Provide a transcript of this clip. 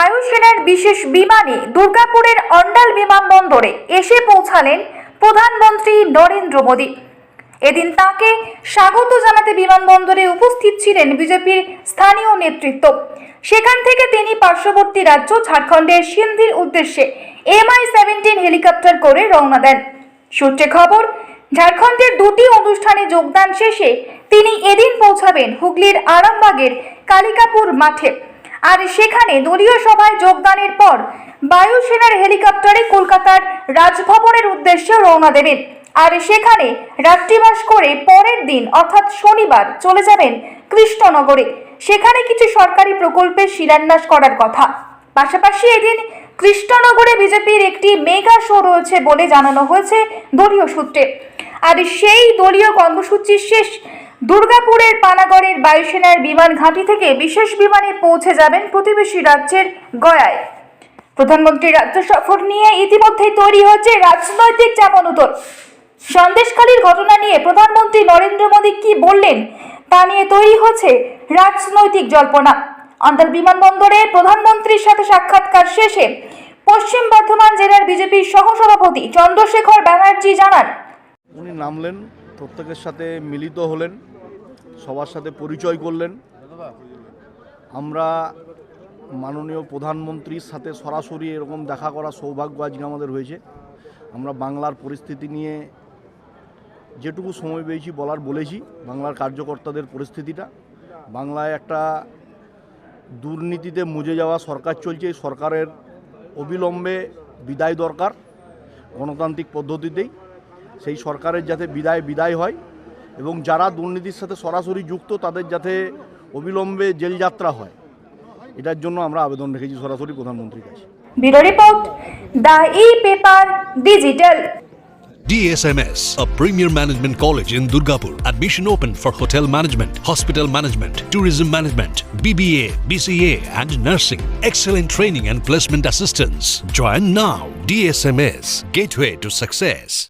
বায়ুসেনার বিশেষ বিমানে দুর্গাপুরের অন্ডাল বিমানবন্দরে এসে পৌঁছালেন প্রধানমন্ত্রী নরেন্দ্র মোদী। এদিন তাকে স্বাগত জানাতে বিমানবন্দরে উপস্থিত ছিলেন বিজেপির স্থানীয় নেতৃত্ব। সেখান থেকে তিনি পার্শ্ববর্তী রাজ্য ঝাড়খণ্ডের সিন্ধির উদ্দেশ্যে এমআই সেভেন্টিন হেলিকপ্টার করে রওনা দেন। সূত্রে খবর, ঝাড়খণ্ডের দুটি অনুষ্ঠানে যোগদান শেষে তিনি এদিন পৌঁছাবেন হুগলির আরামবাগের কালিকাপুর মাঠে। আর সেখানে দলীয় সভায় যোগদানের পর বায়ুসেনার হেলিকপ্টারে কলকাতার রাজভবনের উদ্দেশ্যে রওনা দেবেন। আর সেখানে রাত্রিবাস করে পরের দিন, অর্থাৎ শনিবার, চলে যাবেন কৃষ্ণনগরে। সেখানে কিছু সরকারি প্রকল্পের শিলান্যাস করার কথা। পাশাপাশি এদিন কৃষ্ণনগরে বিজেপির একটি মেগা শো রয়েছে বলে জানানো হয়েছে দলীয় সূত্রে। আর সেই দলীয় কর্মসূচি শেষ দুর্গাপুরের পানাগড়ের বায়ুসেনার বিমান ঘাঁটি থেকে বিশেষ বিমানে পৌঁছে যাবেন প্রতিবেশী রাজ্যের গয়ায়। প্রধানমন্ত্রীর রাজ্য সফর নিয়ে ইতিমধ্যেই তৈরি হচ্ছে রাজনৈতিক চাপানুতর সন্দেশখালীর ঘটনা নিয়ে প্রধানমন্ত্রী নরেন্দ্র মোদী কি বললেন তা নিয়ে তৈরি হচ্ছে রাজনৈতিক জল্পনা। অন্ডাল বিমানবন্দরে প্রধানমন্ত্রীর সাথে সাক্ষাৎকার শেষে পশ্চিম বর্ধমান জেলার বিজেপির সহসভাপতি চন্দ্রশেখর ব্যানার্জি জানান, উনি নামলেন, প্রত্যেকের সাথে মিলিত হলেন। সবার সাথে পরিচয় করলেন। আমরা মাননীয় প্রধানমন্ত্রীর সাথে সরাসরি এরকম দেখা করা সৌভাগ্য আজকে আমাদের হয়েছে। আমরা বাংলার পরিস্থিতি নিয়ে যেটুকু সময় পেয়েছি বলার বলেছি, বাংলার কার্যকর্তাদের পরিস্থিতিটা। বাংলায় একটা দুর্নীতিতে মুজে যাওয়া সরকার চলছে, এই সরকারের অবিলম্বে বিদায় দরকার গণতান্ত্রিক পদ্ধতিতেই। সেই সরকারের যাতে বিদায় বিদায় হয় এবং যারা দুর্নীতির সাথে সরাসরি যুক্ত তাদের যাতে অবিলম্বে জেলযাত্রা হয় এটার জন্য আমরা আবেদন রেখেছি সরাসরি প্রধানমন্ত্রীর কাছে bureau report the E paper digital DSMS, a premier management college in Durgapur. Admission open for hotel management, hospital management, tourism management, BBA, BCA, and nursing. Excellent training and placement assistance. Join now. DSMS, gateway to success.